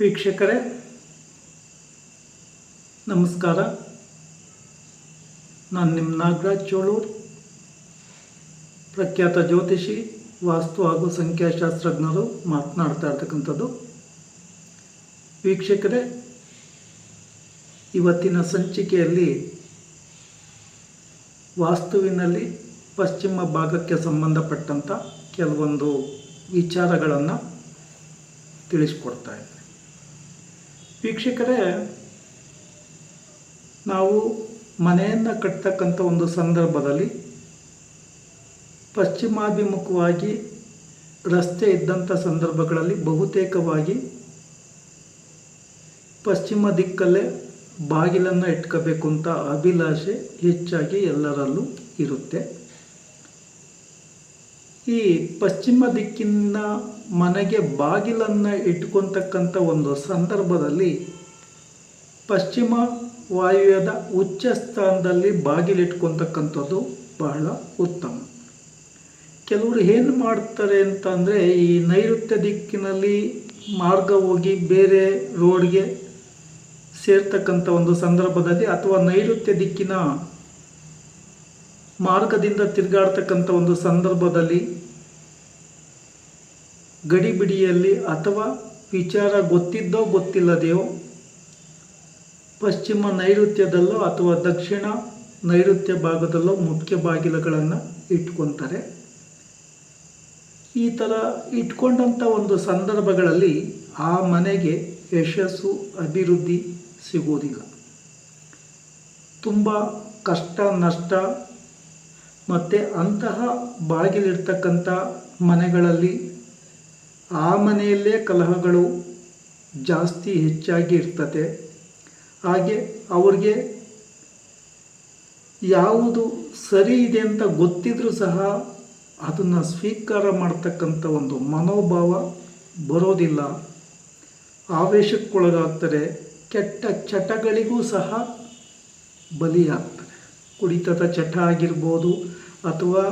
ವೀಕ್ಷಕರೇ, ನಮಸ್ಕಾರ. ನಾನು ನಿಮ್ಮ ನಾಗರಾಜ್ ಚೋಳೂರ್, ಪ್ರಖ್ಯಾತ ಜ್ಯೋತಿಷಿ, ವಾಸ್ತು ಹಾಗೂ ಸಂಖ್ಯಾಶಾಸ್ತ್ರಜ್ಞರು ಮಾತನಾಡ್ತಾ ಇರ್ತಕ್ಕಂಥದ್ದು. ವೀಕ್ಷಕರೇ, ಇವತ್ತಿನ ಸಂಚಿಕೆಯಲ್ಲಿ ವಾಸ್ತುವಿನಲ್ಲಿ ಪಶ್ಚಿಮ ಭಾಗಕ್ಕೆ ಸಂಬಂಧಪಟ್ಟಂಥ ಕೆಲವೊಂದು ವಿಚಾರಗಳನ್ನು ತಿಳಿಸ್ಕೊಡ್ತಾ ಇದ್ದೀನಿ ವೀಕ್ಷಕರೇ, ನಾವು ಮನೆಯನ್ನು ಕಟ್ತಕ್ಕಂಥ ಒಂದು ಸಂದರ್ಭದಲ್ಲಿ ಪಶ್ಚಿಮಾಭಿಮುಖವಾಗಿ ರಸ್ತೆ ಇದ್ದಂಥ ಸಂದರ್ಭಗಳಲ್ಲಿ ಬಹುತೇಕವಾಗಿ ಪಶ್ಚಿಮ ದಿಕ್ಕಲ್ಲೇ ಬಾಗಿಲನ್ನು ಇಟ್ಕೋಬೇಕು ಅಂತ ಅಭಿಲಾಷೆ ಹೆಚ್ಚಾಗಿ ಎಲ್ಲರಲ್ಲೂ ಇರುತ್ತೆ. ಈ ಪಶ್ಚಿಮ ದಿಕ್ಕಿನ ಮನೆಗೆ ಬಾಗಿಲನ್ನು ಇಟ್ಕೊತಕ್ಕಂಥ ಒಂದು ಸಂದರ್ಭದಲ್ಲಿ ಪಶ್ಚಿಮ ವಾಯುವ್ಯದ ಉಚ್ಚ ಸ್ಥಾನದಲ್ಲಿ ಬಾಗಿಲಿಟ್ಕೊತಕ್ಕಂಥದ್ದು ಬಹಳ ಉತ್ತಮ. ಕೆಲವರು ಏನು ಮಾಡ್ತಾರೆ ಅಂತಂದರೆ ಈ ನೈಋತ್ಯ ದಿಕ್ಕಿನಲ್ಲಿ ಮಾರ್ಗ ಹೋಗಿ ಬೇರೆ ರೋಡ್ಗೆ ಸೇರ್ತಕ್ಕಂಥ ಒಂದು ಸಂದರ್ಭದಲ್ಲಿ ಅಥವಾ ನೈಋತ್ಯ ದಿಕ್ಕಿನ ಮಾರ್ಗದಿಂದ ತಿರುಗಾಡ್ತಕ್ಕಂಥ ಒಂದು ಸಂದರ್ಭದಲ್ಲಿ ಗಡಿಬಿಡಿಯಲ್ಲಿ ಅಥವಾ ವಿಚಾರ ಗೊತ್ತಿದ್ದೋ ಗೊತ್ತಿಲ್ಲದೆಯೋ ಪಶ್ಚಿಮ ನೈಋತ್ಯದಲ್ಲೋ ಅಥವಾ ದಕ್ಷಿಣ ನೈಋತ್ಯ ಭಾಗದಲ್ಲೋ ಮುಖ್ಯ ಬಾಗಿಲುಗಳನ್ನು ಇಟ್ಕೊತಾರೆ. ಈ ಥರ ಇಟ್ಕೊಂಡಂಥ ಒಂದು ಸಂದರ್ಭಗಳಲ್ಲಿ ಆ ಮನೆಗೆ ಯಶಸ್ಸು, ಅಭಿವೃದ್ಧಿ ಸಿಗೋದಿಲ್ಲ. ತುಂಬ ಕಷ್ಟ, ನಷ್ಟ ಮತ್ತು ಅಂತಹ ಬಾಗಿಲಿರ್ತಕ್ಕಂಥ ಮನೆಗಳಲ್ಲಿ ಆ ಮನೆಯಲ್ಲೇ ಕಲಹಗಳು ಜಾಸ್ತಿ ಹೆಚ್ಚಾಗಿ ಇರ್ತದೆ ಹಾಗೆ ಅವ್ರಿಗೆ ಯಾವುದು ಸರಿ ಇದೆ ಅಂತ ಗೊತ್ತಿದ್ರೂ ಸಹ ಅದನ್ನು ಸ್ವೀಕಾರ ಮಾಡ್ತಕ್ಕಂಥ ಒಂದು ಮನೋಭಾವ ಬರೋದಿಲ್ಲ. ಆವೇಶಕ್ಕೊಳಗಾಗ್ತಾರೆ ಕೆಟ್ಟ ಚಟಗಳಿಗೂ ಸಹ ಬಲಿಯಾಗ್ತಾರೆ ಕುಡಿತದ ಚಟ ಆಗಿರ್ಬೋದು ಅಥವಾ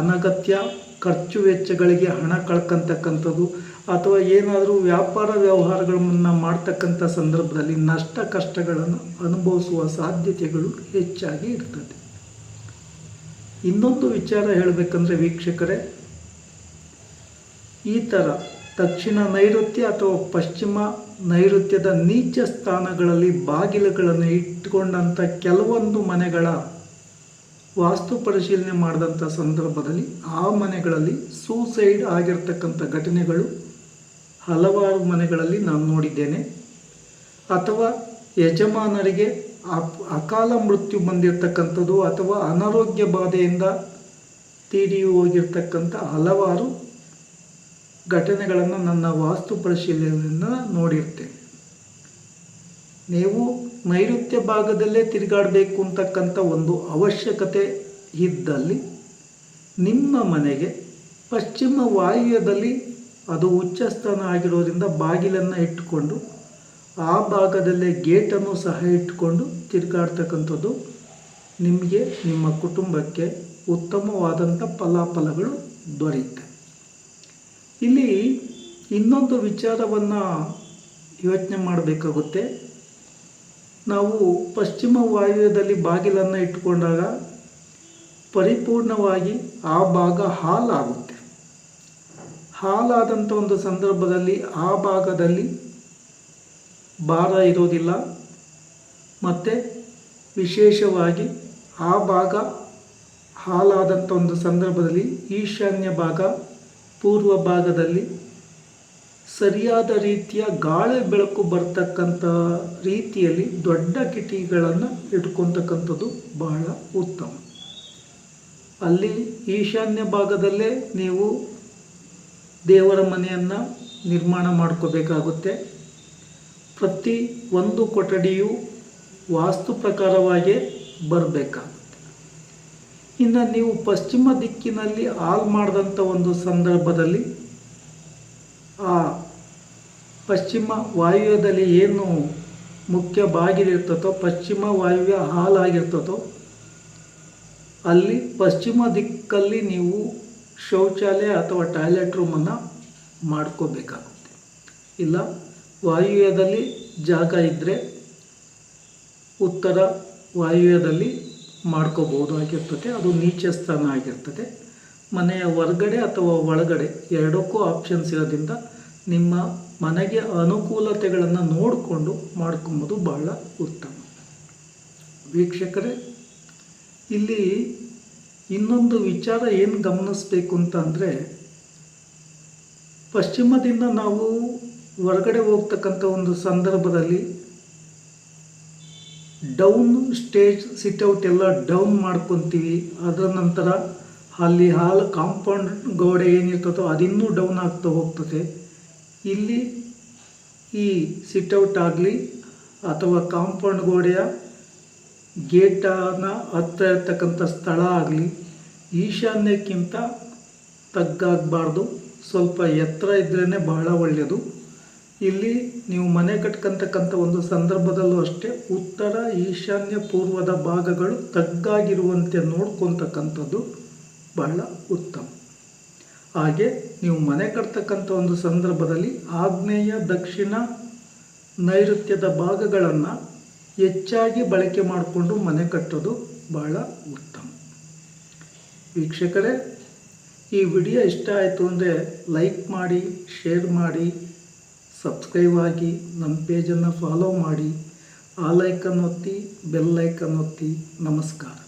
ಅನಗತ್ಯ ಖರ್ಚು ವೆಚ್ಚಗಳಿಗೆ ಹಣ ಕಳ್ಕೊಂತಕ್ಕಂಥದ್ದು ಅಥವಾ ಏನಾದರೂ ವ್ಯಾಪಾರ ವ್ಯವಹಾರಗಳನ್ನು ಮಾಡ್ತಕ್ಕಂಥ ಸಂದರ್ಭದಲ್ಲಿ ನಷ್ಟ ಕಷ್ಟಗಳನ್ನು ಅನುಭವಿಸುವ ಸಾಧ್ಯತೆಗಳು ಹೆಚ್ಚಾಗಿ ಇರ್ತದೆ. ಇನ್ನೊಂದು ವಿಚಾರ ಹೇಳಬೇಕಂದ್ರೆ ವೀಕ್ಷಕರೇ, ಈ ಥರ ದಕ್ಷಿಣ ನೈಋತ್ಯ ಅಥವಾ ಪಶ್ಚಿಮ ನೈಋತ್ಯದ ನೀಚ ಸ್ಥಾನಗಳಲ್ಲಿ ಬಾಗಿಲುಗಳನ್ನು ಇಟ್ಟುಕೊಂಡಂಥ ಕೆಲವೊಂದು ಮನೆಗಳ ವಾಸ್ತು ಪರಿಶೀಲನೆ ಮಾಡಿದಂಥ ಸಂದರ್ಭದಲ್ಲಿ ಆ ಮನೆಗಳಲ್ಲಿ ಸೂಸೈಡ್ ಆಗಿರ್ತಕ್ಕಂಥ ಘಟನೆಗಳು ಹಲವಾರು ಮನೆಗಳಲ್ಲಿ ನಾನು ನೋಡಿದ್ದೇನೆ. ಅಥವಾ ಯಜಮಾನರಿಗೆ ಅಕಾಲ ಮೃತ್ಯು ಬಂದಿರತಕ್ಕಂಥದ್ದು ಅಥವಾ ಅನಾರೋಗ್ಯ ಬಾಧೆಯಿಂದ ತೀರಿ ಹೋಗಿರ್ತಕ್ಕಂಥ ಹಲವಾರು ಘಟನೆಗಳನ್ನು ನನ್ನ ವಾಸ್ತು ಪರಿಶೀಲನೆಯನ್ನು ನೋಡಿರ್ತೇನೆ. ನೀವು ನೈಋತ್ಯ ಭಾಗದಲ್ಲೇ ತಿರುಗಾಡಬೇಕು ಅಂತಕ್ಕಂಥ ಒಂದು ಅವಶ್ಯಕತೆ ಇದ್ದಲ್ಲಿ ನಿಮ್ಮ ಮನೆಗೆ ಪಶ್ಚಿಮ ವಾಯುವ್ಯದಲ್ಲಿ ಅದು ಉಚ್ಚ ಸ್ಥಾನ ಆಗಿರೋದ್ರಿಂದ ಬಾಗಿಲನ್ನು ಇಟ್ಟುಕೊಂಡು ಆ ಭಾಗದಲ್ಲೇ ಗೇಟನ್ನು ಸಹ ಇಟ್ಟುಕೊಂಡು ತಿರುಗಾಡ್ತಕ್ಕಂಥದ್ದು ನಿಮಗೆ ನಿಮ್ಮ ಕುಟುಂಬಕ್ಕೆ ಉತ್ತಮವಾದಂಥ ಫಲಾಫಲಗಳು ದೊರೆಯುತ್ತೆ. ಇಲ್ಲಿ ಇನ್ನೊಂದು ವಿಚಾರವನ್ನು ಯೋಚನೆ ಮಾಡಬೇಕಾಗುತ್ತೆ. ನಾವು ಪಶ್ಚಿಮ ವಾಯುವ್ಯದಲ್ಲಿ ಬಾಗಿಲನ್ನು ಇಟ್ಕೊಂಡಾಗ ಪರಿಪೂರ್ಣವಾಗಿ ಆ ಭಾಗ ಹಾಲಾಗುತ್ತೆ ಹಾಲಾದಂಥ ಒಂದು ಸಂದರ್ಭದಲ್ಲಿ ಆ ಭಾಗದಲ್ಲಿ ಭಾರ ಇರೋದಿಲ್ಲ. ಮತ್ತು ವಿಶೇಷವಾಗಿ ಆ ಭಾಗ ಹಾಲಾದಂಥ ಒಂದು ಸಂದರ್ಭದಲ್ಲಿ ಈಶಾನ್ಯ ಭಾಗ, ಪೂರ್ವ ಭಾಗದಲ್ಲಿ ಸರಿಯಾದ ರೀತಿಯ ಗಾಳಿ ಬೆಳಕು ಬರ್ತಕ್ಕಂಥ ರೀತಿಯಲ್ಲಿ ದೊಡ್ಡ ಕಿಟಿಗಳನ್ನು ಇಟ್ಕೊತಕ್ಕಂಥದ್ದು ಬಹಳ ಉತ್ತಮ. ಅಲ್ಲಿ ಈಶಾನ್ಯ ಭಾಗದಲ್ಲೇ ನೀವು ದೇವರ ಮನೆಯನ್ನು ನಿರ್ಮಾಣ ಮಾಡ್ಕೋಬೇಕಾಗುತ್ತೆ. ಪ್ರತಿ ಒಂದು ಕೊಠಡಿಯು ವಾಸ್ತು ಪ್ರಕಾರವಾಗೇ ಬರಬೇಕಾಗುತ್ತೆ. ಇನ್ನು ನೀವು ಪಶ್ಚಿಮ ದಿಕ್ಕಿನಲ್ಲಿ ಹಾಲ್ ಮಾಡಿದಂಥ ಒಂದು ಸಂದರ್ಭದಲ್ಲಿ ಆ ಪಶ್ಚಿಮ ವಾಯುವ್ಯದಲ್ಲಿ ಏನು ಮುಖ್ಯ ಬಾಗಿಲಿರ್ತತೋ ಪಶ್ಚಿಮ ವಾಯುವ್ಯ ಹಾಲಾಗಿರ್ತದೋ ಅಲ್ಲಿ ಪಶ್ಚಿಮ ದಿಕ್ಕಲ್ಲಿ ನೀವು ಶೌಚಾಲಯ ಅಥವಾ ಟಾಯ್ಲೆಟ್ ರೂಮನ್ನು ಮಾಡ್ಕೋಬೇಕಾಗುತ್ತೆ. ಇಲ್ಲ, ವಾಯುವ್ಯದಲ್ಲಿ ಜಾಗ ಇದ್ದರೆ ಉತ್ತರ ವಾಯುವ್ಯದಲ್ಲಿ ಮಾಡ್ಕೋಬಹುದಾಗಿರ್ತದೆ ಅದು ನೀಚ ಸ್ಥಾನ ಆಗಿರ್ತದೆ. ಮನೆಯ ಹೊರಗಡೆ ಅಥವಾ ಒಳಗಡೆ ಎರಡಕ್ಕೂ ಆಪ್ಷನ್ಸ್ ಇರೋದ್ರಿಂದ ನಿಮ್ಮ ಮನೆಗೆ ಅನುಕೂಲತೆಗಳನ್ನು ನೋಡಿಕೊಂಡು ಮಾಡ್ಕೊಂಬೋದು ಬಹಳ ಉತ್ತಮ. ವೀಕ್ಷಕರೇ, ಇಲ್ಲಿ ಇನ್ನೊಂದು ವಿಚಾರ ಏನು ಗಮನಿಸಬೇಕು ಅಂತ ಅಂದರೆ, ಪಶ್ಚಿಮದಿಂದ ನಾವು ಹೊರಗಡೆ ಹೋಗ್ತಕ್ಕಂಥ ಒಂದು ಸಂದರ್ಭದಲ್ಲಿ ಡೌನ್ ಸ್ಟೇಜ್ ಸಿಟ್ಔಟ್ ಎಲ್ಲ ಡೌನ್ ಮಾಡ್ಕೊತೀವಿ. ಅದರ ನಂತರ ಅಲ್ಲಿ ಹಾಲ್ ಕಾಂಪೌಂಡ್ ಗೋಡೆ ಏನಿರ್ತದೋ ಅದಿನ್ನೂ ಡೌನ್ ಆಗ್ತಾ ಹೋಗ್ತದೆ. ಇಲ್ಲಿ ಈ ಸಿಟ್ಔಟ್ ಆಗಲಿ ಅಥವಾ ಕಾಂಪೌಂಡ್ ಗೋಡೆಯ ಗೇಟನ್ನು ಹತ್ತ ಇರ್ತಕ್ಕಂಥ ಸ್ಥಳ ಆಗಲಿ ಈಶಾನ್ಯಕ್ಕಿಂತ ತಗ್ಗಾಗಬಾರ್ದು. ಸ್ವಲ್ಪ ಎತ್ತರ ಇದ್ರೇ ಬಹಳ ಒಳ್ಳೆಯದು ಇಲ್ಲಿ ನೀವು ಮನೆ ಕಟ್ಕಂತಕ್ಕಂಥ ಒಂದು ಸಂದರ್ಭದಲ್ಲೂ ಅಷ್ಟೇ ಉತ್ತರ ಈಶಾನ್ಯ ಪೂರ್ವದ ಭಾಗಗಳು ತಗ್ಗಾಗಿರುವಂತೆ ನೋಡ್ಕೊತಕ್ಕಂಥದ್ದು. ಬಹಳ ಉತ್ತಮ. ಹಾಗೆ ನೀವು ಮನೆ ಕಟ್ತಕ್ಕಂಥ ಒಂದು ಸಂದರ್ಭದಲ್ಲಿ ಆಗ್ನೇಯ ದಕ್ಷಿಣ ನೈಋತ್ಯದ ಭಾಗಗಳನ್ನು ಹೆಚ್ಚಾಗಿ ಬಳಕೆ ಮಾಡಿಕೊಂಡು ಮನೆ ಕಟ್ಟೋದು ಬಹಳ ಉತ್ತಮ. ವೀಕ್ಷಕರೇ, ಈ ವಿಡಿಯೋ ಇಷ್ಟ ಆಯಿತು ಅಂದರೆ ಲೈಕ್ ಮಾಡಿ, ಶೇರ್ ಮಾಡಿ, ಸಬ್ಸ್ಕ್ರೈಬ್ ಆಗಿ, ನಮ್ಮ ಪೇಜನ್ನು ಫಾಲೋ ಮಾಡಿ, ಆ ಲೈಕನ್ನು ಒತ್ತಿ ಬೆಲ್ ಲೈಕನ್ನು ಒತ್ತಿ ನಮಸ್ಕಾರ.